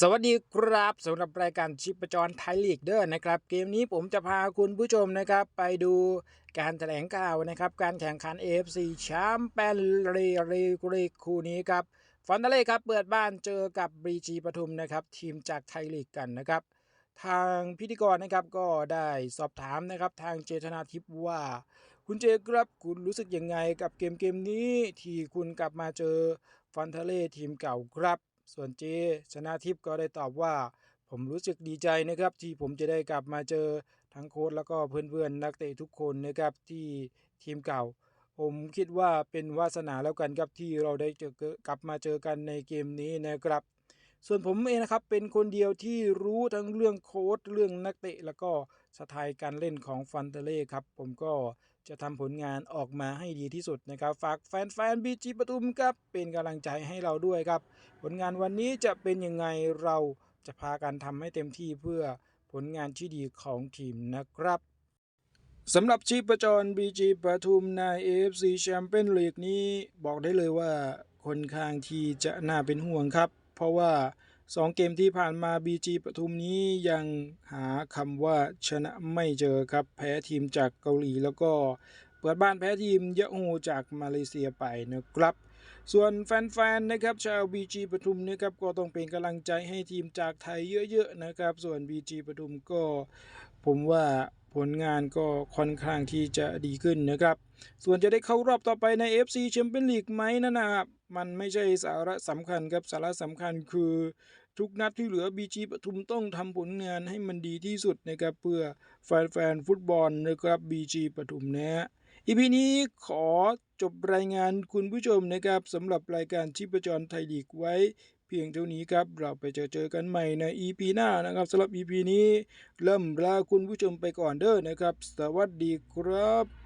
สวัสดีครับสำหรับรายการชิปประจรไทยลีกเดอร์นะครับ เกมนี้ผมจะพาคุณผู้ชมนะครับ ไปดูการแถลงข่าวนะครับ การแข่งขัน AFC แชมเปี้ยนลีกลีกลีคู่นี้ครับฟอนตาเล่ครับเปิดบ้านเจอกับบีจีปทุมนะครับ ทีมจากไทยลีกกันนะครับ ทางพิธีกรนะครับก็ได้สอบถามนะครับ ทางเจตนาทิพย์ว่า คุณเจครับคุณรู้สึกยังไงกับเกมเกมนี้ที่คุณกลับมาเจอฟอนเทเล่ทีมเก่าครับ ส่วนเจชนะทิพย์ก็ได้ตอบว่า ผมรู้สึกดีใจนะครับ ที่ผมจะได้กลับมาเจอทั้งโค้ชแล้วก็เพื่อนๆนักเตะทุกคนนะครับที่ทีมเก่า ผมคิดว่าเป็นวาสนาแล้วกันครับที่เราได้เจอกลับมาเจอกันในเกมนี้นะครับ ส่วนผมเองนะครับเป็นคนเดียวที่รู้ทั้งเรื่องโค้ชเรื่องนักเตะ แล้วก็สไตล์การเล่นของฟันเตเล่ครับผมก็จะทำผลงานออกมาให้ดีที่สุดนะครับ ฝากแฟนๆบีจีปทุมครับเป็นกำลังใจให้เราด้วยครับ ผลงานวันนี้จะเป็นยังไงเราจะพากันทำให้เต็มที่เพื่อผลงานที่ดีของทีมนะครับสำหรับชีพจร BG ปทุมใน AFC แชมเปี้ยนลีกนี้บอกได้เลยว่าค่อนข้างที่จะน่าเป็นห่วงครับ เพราะว่า 2 เกมที่ผ่านมา BG ปทุมนี้ยังหาคำว่าชนะไม่เจอครับ แพ้ทีมจากเกาหลี แล้วก็เปิดบ้านแพ้ทีมยะฮูจากมาเลเซียไปนะครับส่วนแฟนๆ นะครับ ชาว BG ปทุมนะครับก็ต้องเป็นกำลังใจให้ทีมจากไทยเยอะๆ นะครับ ส่วน BG ปทุมก็ผมว่าผลงานก็ค่อนข้างที่จะดีขึ้นนะครับ ส่วนจะได้เข้ารอบต่อไปใน FC แชมเปี้ยนลีกไหมนั่นนะครับ มันไม่ใช่สาระสำคัญครับสาระสำคัญคือทุกนัดที่เหลือ BG ปทุมต้องทำผลงานให้มันดีที่สุดนะครับเพื่อแฟนๆฟุตบอลนะครับ BG ปทุมนะฮะอีพีนี้ขอจบรายงานคุณผู้ชมนะครับสำหรับรายการชิปจรไทยลีกไว้ เพียงเท่านี้ครับ เราไปเจอเจอกันใหม่ใน EP หน้านะครับสำหรับ EP นี้เริ่มลาคุณผู้ชมไปก่อนเด้อนะครับ สวัสดีครับ